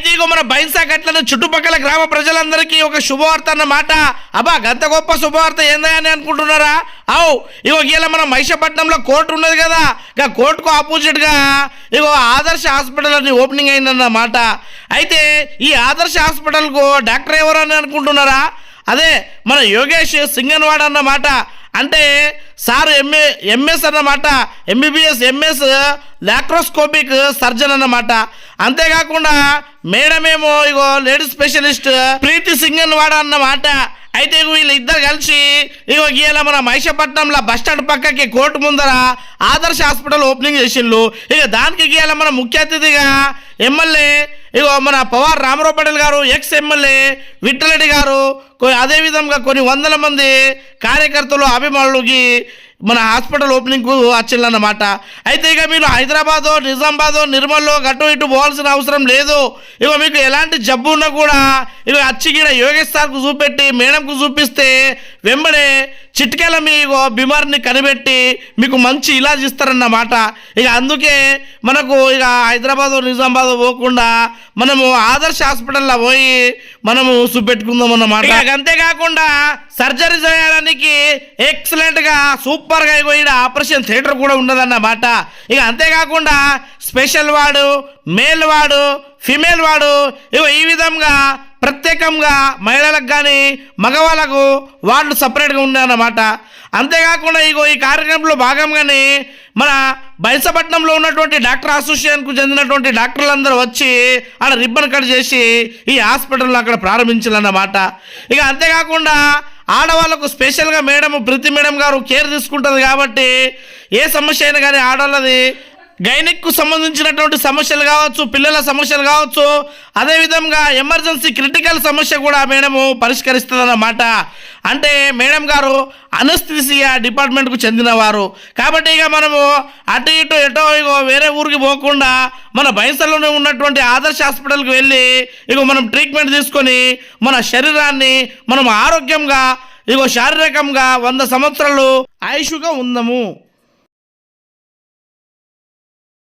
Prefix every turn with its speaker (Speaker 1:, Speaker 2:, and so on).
Speaker 1: అయితే మన బైన్సా గట్లను చుట్టుపక్కల గ్రామ ప్రజలందరికీ ఒక శుభవార్త అన్నమాట. అబ్బా గంత గొప్ప శుభవార్త ఏందా అని అనుకుంటున్నారా? అవు ఇగో గీల మన మహిషపట్నంలో కోర్టు ఉన్నది కదా. ఇక కోర్టుకు ఆపోజిట్గా ఇగో ఆదర్శ హాస్పిటల్ అని ఓపెనింగ్ అయిందన్నమాట. అయితే ఈ ఆదర్శ హాస్పిటల్కు డాక్టర్ ఎవరు అని అనుకుంటున్నారా? అదే మన యోగేష్ సింగన్వాడ్ అన్నమాట. అంటే సార్ ఎంఏ ఎంఎస్ అన్నమాట. ఎంబీబీఎస్ ఎంఎస్ లాక్రోస్కోపిక్ సర్జన్ అన్నమాట. అంతేకాకుండా మేడమేమో ఇగో లేడీస్ స్పెషలిస్ట్ ప్రీతి సింగన్ వాడ అన్నమాట. అయితే వీళ్ళిద్దరు కలిసి ఇగో గీయాల మన మహిషపట్నంలో బస్ స్టాండ్ పక్కకి కోర్టు ముందర ఆదర్శ హాస్పిటల్ ఓపెనింగ్ చేసిండ్రు ఇక దానికి గీయాల మన ముఖ్య అతిథిగా ఎమ్మెల్యే ఇగో మన పవార్ రామరావు పటేల్ గారు ఎక్స్ ఎమ్మెల్యే విఠలరెడ్డి గారు అదేవిధంగా కొన్ని వందల మంది కార్యకర్తలు అభిమానులకి మన హాస్పిటల్ ఓపెనింగ్కు వచ్చిందన్నమాట. అయితే ఇక మీరు హైదరాబాదో నిజామాబాదో నిర్మల్లో అటు ఇటు పోవాల్సిన అవసరం లేదు. ఇక మీకు ఎలాంటి జబ్బు ఉన్నా కూడా ఇక వచ్చి గీడ యోగేష్ సార్కు చూపెట్టి మేడంకు చూపిస్తే వెంబడే చిట్కేల మీకు బీమార్ని కనిపెట్టి మీకు మంచి ఇలాజ్ ఇస్తారన్నమాట. ఇక అందుకే మనకు ఇక హైదరాబాద్ నిజామాబాద్ పోకుండా మనము ఆదర్శ హాస్పిటల్లో పోయి మనము చూపెట్టుకుందాం అన్నమాట. ఇక అంతేకాకుండా సర్జరీ చేయడానికి ఎక్సలెంట్గా సూపర్గా సూపర్ ఆపరేషన్ థియేటర్ కూడా ఉన్నదన్నమాట. ఇక అంతేకాకుండా స్పెషల్ వాడు మేల్ వాడు ఫిమేల్ వాడు ఇగో ఈ విధంగా ప్రత్యేకంగా మహిళలకు కానీ మగవాళ్ళకు వార్డు సపరేట్గా ఉన్నాయన్నమాట అంతేకాకుండా ఇగో ఈ కార్యక్రమంలో భాగంగానే మన బైసపట్నంలో ఉన్నటువంటి డాక్టర్ అసోసియేషన్కు చెందినటువంటి డాక్టర్లందరూ వచ్చి ఆడ రిబ్బన్ కట్ చేసి ఈ హాస్పిటల్లో అక్కడ ప్రారంభించాలన్నమాట ఇక అంతేకాకుండా ఆడవాళ్ళకు స్పెషల్గా madam Preethi madam garu care తీసుకుంటుంది కాబట్టి ఏ సమస్య అయినా కానీ ఆడవాళ్ళది గైనిక్కు సంబంధించినటువంటి సమస్యలు కావచ్చు పిల్లల సమస్యలు కావచ్చు అదేవిధంగా ఎమర్జెన్సీ క్రిటికల్ సమస్య కూడా మేడము పరిష్కరిస్తుందన్నమాట. అంటే మేడం గారు అనస్థిసియా డిపార్ట్మెంట్కు చెందినవారు. కాబట్టి ఇక మనము అటు ఇటు ఎటో ఇగో వేరే ఊరికి పోకుండా మన బైసల్లోనే ఉన్నటువంటి ఆదర్శ హాస్పిటల్కి వెళ్ళి ఇగో మనం ట్రీట్మెంట్ తీసుకొని మన శరీరాన్ని మనం ఆరోగ్యంగా ఇగో శారీరకంగా వంద సంవత్సరాలు ఆయుషుగా ఉందము.